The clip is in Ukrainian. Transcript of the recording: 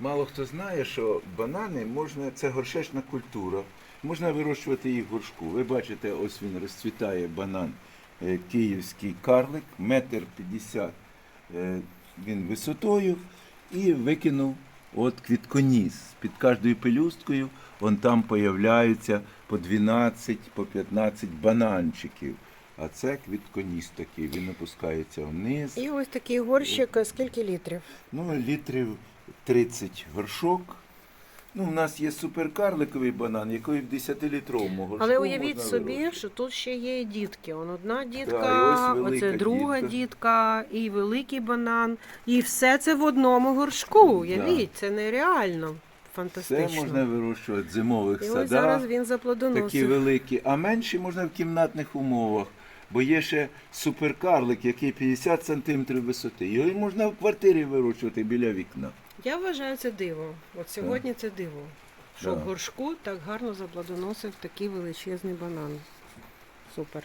Мало хто знає, що банани можна, це горшечна культура. Можна вирощувати їх в горшку. Ви бачите, ось він розцвітає банан е, київський карлик, метр п'ятдесят е, він висотою і викинув от квітконіс. Під кожною пелюсткою вон там появляються по 12, по 15 бананчиків. А це квітконіс такий, він опускається вниз. І ось такий горщик, скільки літрів? Ну, літрів 30 горшок. Ну, у нас є суперкарликовий банан, який в 10-літровому горшку. Але уявіть можна собі, вирощувати. що тут ще є і дітки. Он одна і дітка, ось велика оце друга дітка. дітка, і великий банан. І все це в одному горшку. Уявіть, це нереально Це фантастично. можна вирощувати в зимових І ось садах, зараз він такі великі, а менші можна в кімнатних умовах. Бо є ще суперкарлик, який 50 см висоти. Його можна в квартирі вирощувати біля вікна. Я вважаю це диво. От сьогодні це диво. Що Да. в горшку так гарно заблодоносив такий величезний банан. Супер.